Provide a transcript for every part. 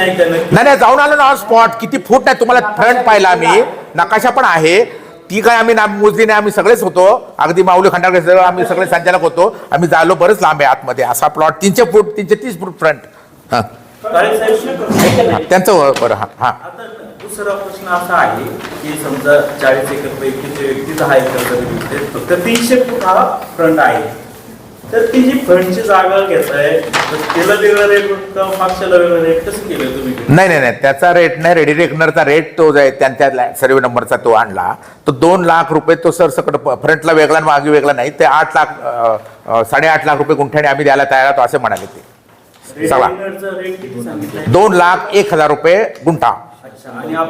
नाही नाही नाही जाऊन आलो ना स्पॉट किती फूट आहे तुम्हाला फ्रंट पाहिला आम्ही. नकाशा पण आहे. ती काय आम्ही ना मोजली नाही आम्ही सगळेच होतो. अगदी माऊली खंडाकडे सगळं आम्ही सगळे संचालक होतो. आम्ही झालो बरंच लांब आहे आतमध्ये. असा प्लॉट तीनशे फूट तीनशे तीस फूट फ्रंट हां. हां, त्यांचं बरं हां हां. दुसरा प्रश्न असा आहे की समजा चाळीस एकर पैकीचे व्यक्ती दहा एकर विकते फक्त तीनशे फूट हा फ्रंट आहे. तर ती जी फ्रंटची जागा घेत आहे तर त्याला वेगळा रेट मागच्याला वेगळा रेट कसं केलं तुम्ही. नाही नाही नाही. त्याचा रेट नाही. रेडी रेकनरचा रेट तो जो आहे त्यांच्या सर्वे नंबरचा तो आणला. तो दोन लाख रुपये तो सर सकट फ्रंटला वेगळा आणि मागे वेगळा नाही. ते आठ लाख साडेआठ लाख रुपये गुंठ्याने आम्ही द्यायला तयार आहोत असे म्हणाले ते. सांगितलंय? दोन लाख एक हजार रुपये गुंठा.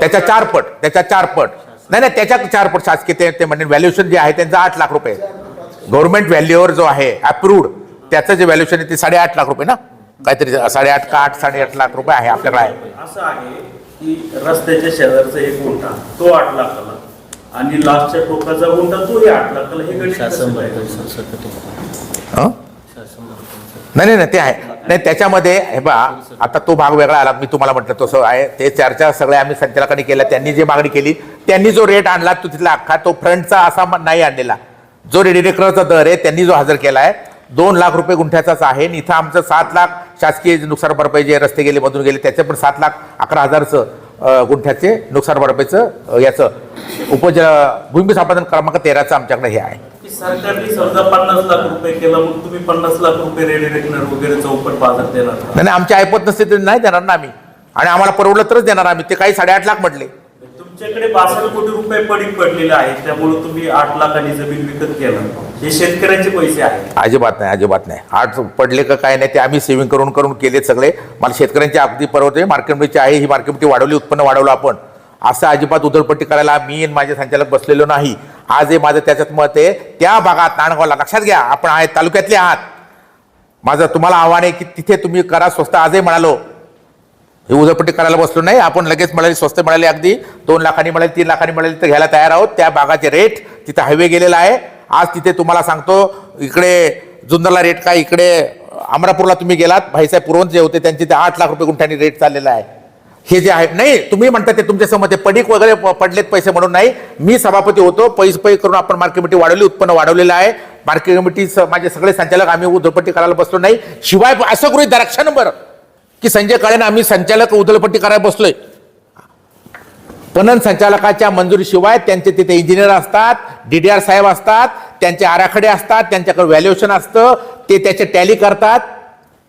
त्याच्या चार पट त्याच्या चार पट. नाही नाही त्याच्या चार पट शासकीय ते ते म्हणजे व्हॅल्युएशन जे आहे त्यांचं आठ लाख रुपये. गव्हर्नमेंट व्हॅल्यूवर जो आहे अप्रूव्ड त्याचं जे व्हॅल्युएशन आहे ते साडेआठ लाख रुपये ना? काहीतरी साडेआठ का आठ साडेआठ लाख रुपये आहे आपल्याकडे. आहे असं आहे की रस्त्याच्या शेजारचा एक गुंठा तो आठ लाखाला. आणि लास्टच्या टोकाचा गुंठा तोही आठ लाखाला. हे गणित कसं काय? हं? नाही नाही नाही ते आहे. नाही त्याच्यामध्ये हे बा आता तो भाग वेगळा आला मी तुम्हाला म्हटलं तसं आहे. ते चर्चा सगळ्या आम्ही संचालकांनी केल्या त्यांनी जी मागणी केली त्यांनी जो रेट आणला तो तिथला अख्खा तो फ्रंटचा असा म- नाही आणलेला. जो रेडिडेकरचा दर आहे त्यांनी जो हजर केला आहे दोन लाख रुपये गुंठ्याचाच आहे. आणि इथं आमचं सात लाख शासकीय नुकसान भरपाई जे रस्ते गेले मधून गेले त्याचे पण सात लाख अकरा हजारचं गुंठ्याचे नुकसान भरपाईचं याचं उपज भूमी संपादन क्रमांक तेराचं आमच्याकडे हे आहे. सरकारने समजा पन्नास लाख रुपये केला मग तुम्ही पन्नास लाख रुपये रेडी रेकनर वगैरे चौपट बाजार देणार का? नाही नाही, आमची ऐपत नसते तर नाही देणार ना आम्ही. आणि आम्हाला परवडलं तरच देणार आम्ही. ते काही साडेआठ लाख म्हटले. तुमच्याकडे बासष्ट कोटी रुपये पडीक पडलेले आहेत त्यामुळे तुम्ही आठ लाखांनी जमीन विकत केलं हे शेतकऱ्यांचे पैसे आहेत. अजिबात नाही अजिबात नाही. आठ पडले का काय नाही ते आम्ही सेव्हिंग करून करून केले सगळे. मला शेतकऱ्यांची अगदी परवडते मार्केटमध्ये आहे ही मार्केटमध्ये वाढवली उत्पन्न वाढवलं आपण. असं अजिबात उधळपट्टी करायला मी आणि माझे संचालक बसलेलो नाही. आज हे माझं त्याच्यात मत आहे. त्या भागात नाणगावला लक्षात घ्या आपण आहे तालुक्यातले आहात. माझं तुम्हाला आव्हान आहे की तिथे तुम्ही करा स्वस्त आजही म्हणालो. उजळपट्टी करायला बसलो नाही. आपण लगेच मिळाली स्वस्त मिळाली अगदी. दोन लाखांनी मिळाली तीन लाखांनी मिळाली तर घ्यायला तयार आहोत. त्या भागाचे रेट तिथं हायवे गेलेला आहे. आज तिथे तुम्हाला सांगतो इकडे जुन्नरला रेट काय? इकडे अमरापूरला तुम्ही गेलात. भाईसाहेब पुरवंत जे होते त्यांचे ते आठ लाख रुपये गुंठ्यांनी रेट चाललेला आहे. हे जे आहे नाही तुम्ही म्हणता ते तुमच्यासमोर ते पडीक वगैरे प- पडलेत पैसे म्हणून नाही. मी सभापती होतो. पैसे पै करून आपण मार्केट कमिटी वाढवली उत्पन्न वाढवलेलं आहे. मार्केट कमिटी माझे सगळे संचालक आम्ही उधळपट्टी करायला बसलो नाही. शिवाय असं गृहित धरा क्षणभर. की संजय काळेनं आम्ही संचालक उदलपट्टी करायला बसलोय. पणन संचालकाच्या मंजुरीशिवाय त्यांचे तिथे इंजिनियर असतात डीडीआर साहेब असतात त्यांचे आराखडे असतात त्यांच्याकडे व्हॅल्युएशन असतं ते त्याचे टॅली करतात.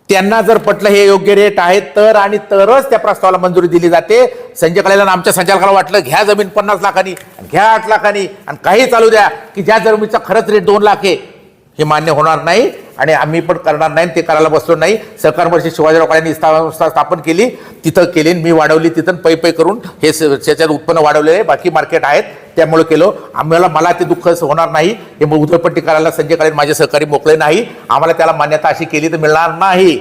त्यांना जर पटलं हे योग्य रेट आहे तर आणि तरच त्या प्रस्तावाला मंजुरी दिली जाते. संजय कळेला आमच्या संचालकाला वाटलं घ्या जमीन पन्नास लाखांनी घ्या आठ लाखांनी आणि काही चालू द्या की ज्या जमिनीचा खरंच रेट दोन लाख आहे हे मान्य होणार नाही आणि आम्ही पण करणार नाही ते करायला बसलो नाही. सहकार शिवाजीराव काळ्यांनी संस्था स्थापन केली तिथं केली आणि मी वाढवली तिथं पै पै करून हे स- त्याच्यात उत्पन्न वाढवलेले आहे बाकी मार्केट आहेत त्यामुळे केलो. आम्हाला मला ते दुःख होणार नाही. हे मग उधळपट्टी करायला संजय काळे माझे सहकारी मोकळे नाही. आम्हाला त्याला मान्यता अशी केली तर मिळणार नाही.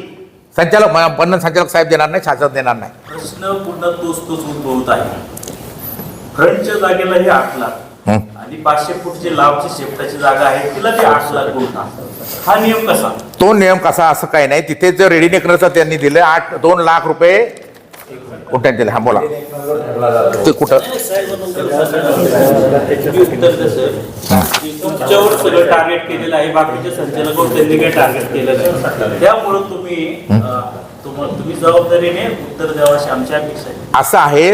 संचालक म- संचालक साहेब देणार नाही शासन देणार नाही. प्रश्न पुन्हा तोच तोच उद्भवत आहे. फ्रंटच्या जागेला हे आठ लाख आणि पाचशे फूटची लावची शेपटाची जागा आहे तिला ते आठ लाख गुंठा. हा नियम कसा? तो नियम कसा? असं काही नाही. तिथे जो रेडी नेकनरचा त्यांनी दिलं आठ दोन लाख रुपये कुठे दिले? हा बोला. ते कुठं? तुमच्यावर सगळं टार्गेट केलेलं आहे. संचालकावर त्यांनी काही टार्गेट केलं नाही त्यामुळे तुम्ही तुम्हा- तुम्ही जबाबदारीने उत्तर द्यावं अशी आमची अपेक्षा आहे. असं आहे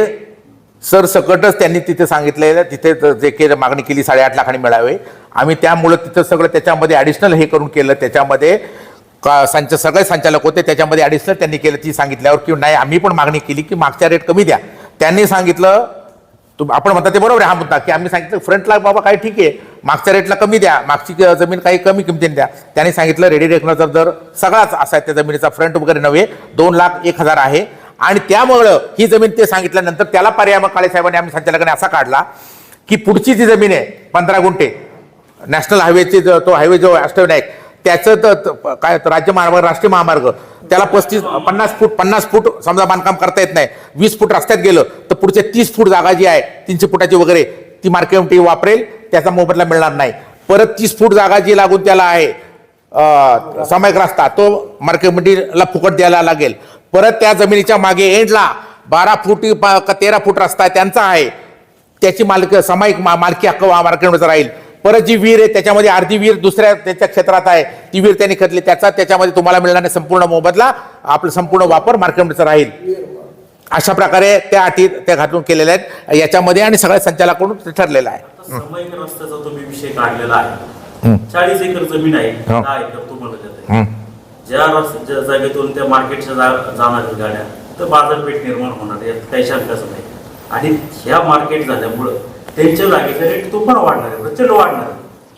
सरसकटच त्यांनी तिथे सांगितलेलं तिथे ज- जे केलं मागणी केली साडेआठ लाखांनी मिळावे. आम्ही त्यामुळं तिथं सगळं त्याच्यामध्ये ॲडिशनल हे करून केलं त्याच्यामध्ये का संच सगळे संचालक होते त्याच्यामध्ये ॲडिशनल त्यांनी केलं ती सांगितल्यावर की नाही आम्ही पण मागणी केली की मागच्या रेट कमी द्या. त्यांनी सांगितलं तुम आपण म्हणता ते बरोबर आहे हा मुद्दा की आम्ही सांगितलं फ्रंटला बाबा काय ठीक आहे मागच्या रेटला कमी द्या मागची जमीन काही कमी किमतीने द्या. त्यांनी सांगितलं रेडी रेकनरचा दर सगळाच असा आहे त्या जमिनीचा फ्रंट वगैरे नव्हे दोन लाख एक हजार आहे आणि त्यामुळं ही जमीन ते सांगितल्यानंतर त्याला पर्याय मग काळे साहेबांनी आम्ही संचालकाने असा काढला की पुढची जी जमीन आहे पंधरा गुंठे नॅशनल हायवेचे जो तो हायवे जो अष्टविनायक त्याचं तर काय राज्य महामार्ग राष्ट्रीय महामार्ग त्याला पस्तीस पन्नास फूट पन्नास फूट समजा बांधकाम करता येत नाही वीस फूट रस्त्यात गेलं तर पुढचे तीस फूट जागा जी आहे तीनशे फुटाची वगैरे ती मार्केट वापरेल त्याचा मोबदला मिळणार नाही. परत तीस फूट जागा जी लागून त्याला आहे सामायिक रस्ता तो मार्केट फुकट द्यायला लागेल. परत त्या जमिनीच्या मागे एंडला बारा फूट तेरा फूट रस्ता आहे त्यांचा आहे. त्याची मालक सामायिक मा- मालकी हक्क मार्केटमध्ये राहील. परत जी विहीर आहे त्याच्यामध्ये अर्धी विहीर दुसऱ्या त्याच्या क्षेत्रात आहे ती विहीर त्यांनी खतली त्याचा त्याच्यामध्ये तुम्हाला मिळणारे संपूर्ण मोबदला आपलं संपूर्ण वापर मार्केटमध्ये राहील. अशा प्रकारे त्या अटी त्या घालून केलेल्या आहेत. याच्यामध्ये आणि सगळ्या संचालकाकडून ते ठरलेलं आहे. रस्त्याचा तुम्ही विषय काढलेला आहे. चाळीस एकर जमीन आहे ज्या जागेतून त्या मार्केटच्या जा- जाणार गाड्या तर बाजारपेठ निर्माण होणार यात काही शंकाच नाही. आणि ह्या मार्केट झाल्यामुळं त्यांच्या जागेचा रेट तो पण वाढणार आहे प्रचंड वाढणार आहे.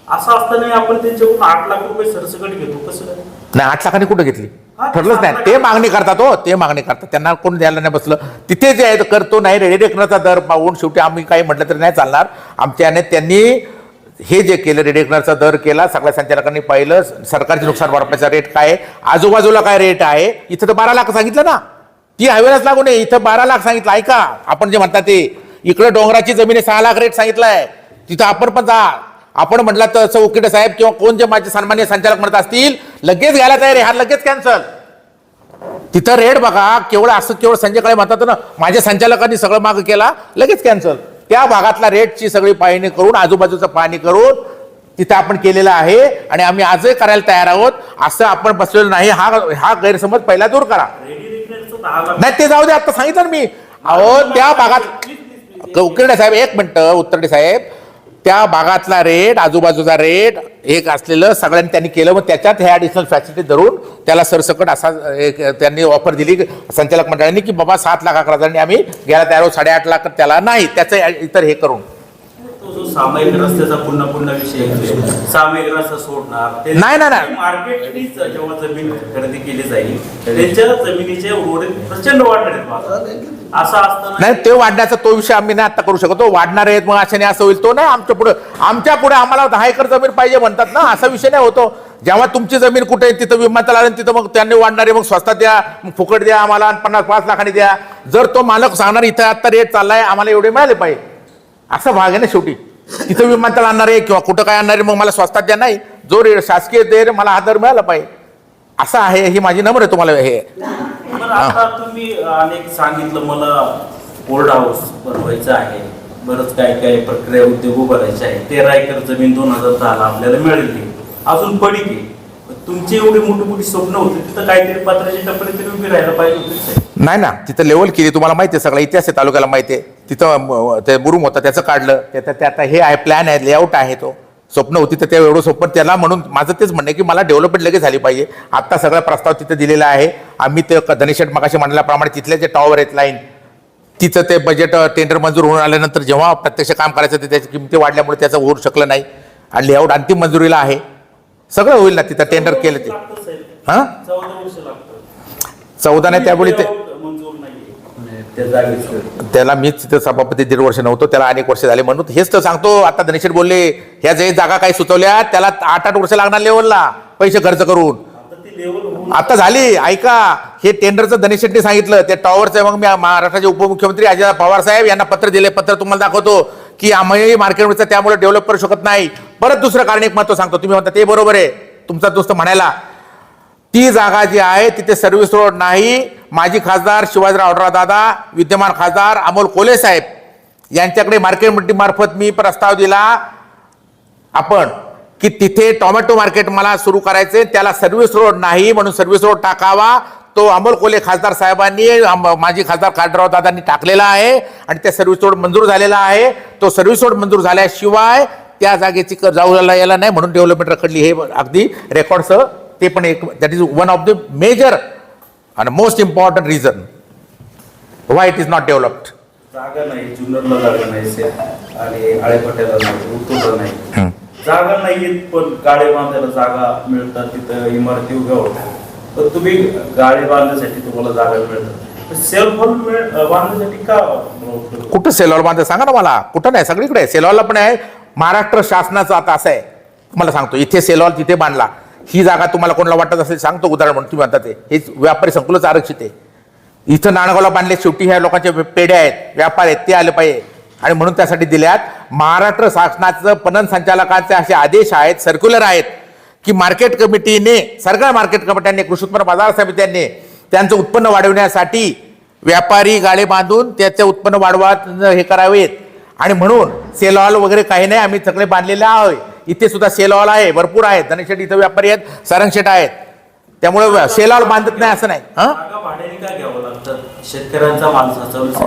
असं असताना आपण त्यांच्याकडून आठ लाख रुपये सरसकट घेतो कसं काय? नाही आठ लाखांनी कुठं घेतली? ठरलंच नाही. ते मागणी करतात हो ते मागणी करतात. त्यांना कोण द्यायला नाही बसलं. तिथे जे आहे करतो नाही रेडी रेकनरचा दर पाहून शेवटी आम्ही काही म्हटलं तरी नाही चालणार. आमच्याने त्यांनी हे जे केलं रेडेकनरचा दर केला सगळ्या संचालकांनी पाहिलं सरकारचे नुकसान भरपाईचा रेट काय आहे? आजूबाजूला काय रेट आहे? इथं तर बारा लाख सांगितलं ना. ती हायवेलाच लागू नये. इथं बारा लाख सांगितलं. ऐका आपण जे म्हणतात ते इकडं डोंगराची जमीन सहा लाख रेट सांगितलाय. तिथं आपण पण जा. आपण म्हटलं तर चौकीट साहेब किंवा कोण जे माझे सन्मान्य संचालक म्हणत असतील लगेच घ्यायला तयार आहे. हा लगेच कॅन्सल तिथं रेट बघा केवळ असं केवळ संजय काळे म्हणतात ना माझ्या संचालकांनी सगळं माग केला लगेच कॅन्सल त्या भागातला रेटची सगळी पाहणी करून आजूबाजूचं पाहणी करून तिथं आपण केलेलं आहे. आणि आम्ही आजही करायला तयार आहोत. असं आपण बसलेलो नाही. हा हा गैरसमज पहिला दूर करा. नाही ते जाऊ दे. आता सांगितलं मी. अहो त्या भागात उकिरडे साहेब एक मिनटं उत्तरडे साहेब. त्या भागातला रेट आजूबाजूचा रेट एक असलेलं सगळ्यांनी त्यांनी केलं मग त्याच्यात हे ॲडिशनल फॅसिलिटी धरून त्याला सरसकट असा एक त्यांनी ऑफर दिली संचालक मंडळांनी की बाबा सात लाख अकरा हजारांनी आम्ही घ्यायला तयार साडेआठ लाख त्याला नाही त्याचं इतर हे करून. तो जो सामायिक रस्त्याचा पुन्हा पुन्हा विषय येतोय सामायिक रस्ता सोडणार नाही, नाही, नाही. मार्केटनीच जेव्हा जमीन खरेदी केली जाईल त्यांच्या जमिनीचे उर्वरित प्रचंड वाढणार आहेत बाजारात. असं असताना नाही ते वाढण्याचा तो विषय आम्ही नाही आता करू शकतो वाढणार आहेत मग अशाने असं होईल तो नाही. आमच्या पुढे आमच्या पुढे आम्हाला दहा एकर जमीन पाहिजे म्हणतात ना असा विषय नाही होतो. जेव्हा तुमची जमीन कुठे आहे तिथं विमानतळ आलं तिथं मग त्यांनी वाढणारे मग स्वस्तात द्या मग फुकट द्या आम्हाला आणि पन्नास पाच लाखांनी द्या. जर तो मालक सांगणार इथं आता रेट चाललाय आम्हाला एवढे मिळाले पाहिजे. असा भाग आहे ना शेवटी. तिथं विमानतळ आणणार आहे किंवा कुठं काय आणणार आहे मग मला स्वस्तात द्या नाही. जो रे शासकीय दे मला हा दर मिळाला पाहिजे. असं आहे ही माझी नंबर आहे तुम्हाला हे. आता तुम्ही अनेक सांगितलं मला बोर्ड हाऊस बनवायचं आहे. बरंच काय काय प्रक्रिया उद्योग उभारायचे आहे. तेरा एकर जमीन दोन हजार दहाला आपल्याला मिळाली. अजून पडी की. तुमची एवढी मोठी मोठी स्वप्न होती तिथं काहीतरी पत्राची टपरी तरी उभी राहायला पाहिजे होती. नाही ना तिथं लेवल केली तुम्हाला माहिती आहे सगळा इतिहास आहे तालुक्याला माहिती आहे. तिथं ते बुरुम होतं त्याचं काढलं. त्याचं ते आता हे आहे प्लॅन आहे लेआउट आहे तो. स्वप्न होती तर त्या एवढं स्वप्न त्याला म्हणून माझं तेच म्हणणं आहे की मला डेव्हलपमेंट लगेच झाली पाहिजे. आत्ता सगळा प्रस्ताव तिथं दिलेला आहे. आम्ही ते धनेशेट मगाशी म्हणल्याप्रमाणे तिथले जे टॉवर आहेत लाईन तिचं ते बजेट टेंडर मंजूर होऊन आल्यानंतर जेव्हा प्रत्यक्ष काम करायचं ते त्याची किमती वाढल्यामुळे त्याचं होऊ शकलं नाही. आणि लेआउट अंतिम मंजुरीला आहे. सगळं होईल ना तिथं टेंडर केलं ते. हां? चौदा नाही त्यावेळी ते मंजूर नाहीये त्या जागेचं त्याला मीच तिथं सभापती दीड वर्ष नव्हतो त्याला अनेक वर्ष झाले म्हणून हेच तर सांगतो. आता धनेश्वर बोलले ह्या जे जागा काही सुचवल्या त्याला आठ आठ वर्ष लागणार लेवलला पैसे खर्च करून. आता झाली. ऐका हे टेंडरचं धनेश शेट्टी सांगितलं. ते टॉवरचं मग मी महाराष्ट्राचे उपमुख्यमंत्री अजित पवार साहेब यांना पत्र दिले. पत्र तुम्हाला दाखवतो की आम्ही मार्केटवरचं त्यामुळे डेव्हलप करू शकत नाही. परत दुसरं कारण एक महत्त्व सांगतो. तुम्ही म्हणता ते बरोबर आहे. तुमचा दोस्त म्हणायला ती जागा जी आहे तिथे सर्व्हिस रोड नाही. माजी खासदार शिवाजीराव दादा विद्यमान खासदार अमोल कोले साहेब यांच्याकडे मार्केट कमिटी मी प्रस्ताव दिला. आपण की तिथे टोमॅटो मार्केट मला सुरू करायचे त्याला सर्व्हिस रोड नाही म्हणून सर्व्हिस रोड टाकावा. तो अमोल कोले खासदार साहेबांनी माजी खासदार काळराव दादांनी टाकलेला आहे आणि त्या सर्व्हिस रोड मंजूर झालेला आहे. तो सर्व्हिस रोड मंजूर झाल्याशिवाय त्या जागेची क- जाऊ यायला नाही म्हणून डेव्हलपमेंट रखडली हे अगदी रेकॉर्डसह ते पण एक that is one of the major आणि most important reason why it is not developed जागा नाही जुन्नरला जागा नाही से- आणि आळेपट्याला नाही उत्तरला नाही. जागा नाहीत पण गाडे बांधायला जागा मिळतात तिथं इमारती उभ्या होतात. तुम्ही गाडे बांधण्यासाठी तुम्हाला जागा मिळतात. सेल्फ बांधण्यासाठी का? कुठं सेलॉल बांधत सांगा ना मला. कुठं नाही? सगळीकडे. सेलॉलला पण आहे. महाराष्ट्र शासनाचं आता असं आहे. तुम्हाला सांगतो. इथे सेलॉल तिथे बांधला. ही जागा तुम्हाला कोणाला वाटत असेल सांगतो उदाहरण म्हणून तुम्ही म्हणता ते. हे व्यापारी संकुलच आरक्षित आहे. इथं नाणगावला बांधले शेवटी ह्या लोकांचे पेढे आहेत व्यापार आहेत ते आले पाहिजे. आणि म्हणून त्यासाठी दिल्यात महाराष्ट्र शासनाचं पणन संचालकांचे असे आदेश आहेत सर्क्युलर आहेत की मार्केट कमिटीने सगळ्या मार्केट कमिट्यांनी कृषी उत्पन्न बाजार समित्यांनी त्यांचं उत्पन्न वाढवण्यासाठी व्यापारी गाळे बांधून त्याचे उत्पन्न वाढवा हे करावेत. आणि म्हणून सेलॉल वगैरे काही नाही आम्ही सगळे बांधलेले आहोत. इथे सुद्धा सेलॉल आहे भरपूर आहेत. धनशेट इथं व्यापारी आहेत सारंगशेट आहेत. त्यामुळे सेलॉल बांधत नाही असं नाही. हं?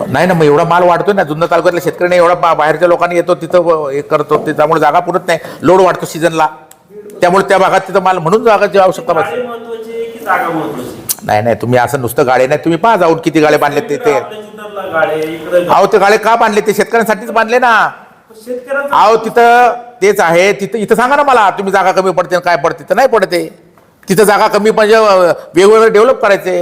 नाही ना मग एवढा माल वाढतोय ना जुन्नर तालुक्यातल्या शेतकऱ्यांनी एवढा बाहेरच्या लोकांनी येतो तिथं हे करतो ते त्यामुळे जागा पुरत नाही. लोड वाढतो सीझनला. त्यामुळे त्या भागात तिथं माल म्हणून जागाची आवश्यकता गाडी नाही नाही तुम्ही असं नुसतं गाळे नाही तुम्ही पहा जाऊन किती गाळे बांधले ते गाडे अहो ते गाळे का बांधले? ते शेतकऱ्यांसाठीच बांधले ना. अहो तिथं तेच आहे. तिथं इथं सांगा ना मला तुम्ही जागा कमी पडते काय पडते? तर नाही पडते तिथं जागा कमी म्हणजे वेगवेगळं डेव्हलप करायचे.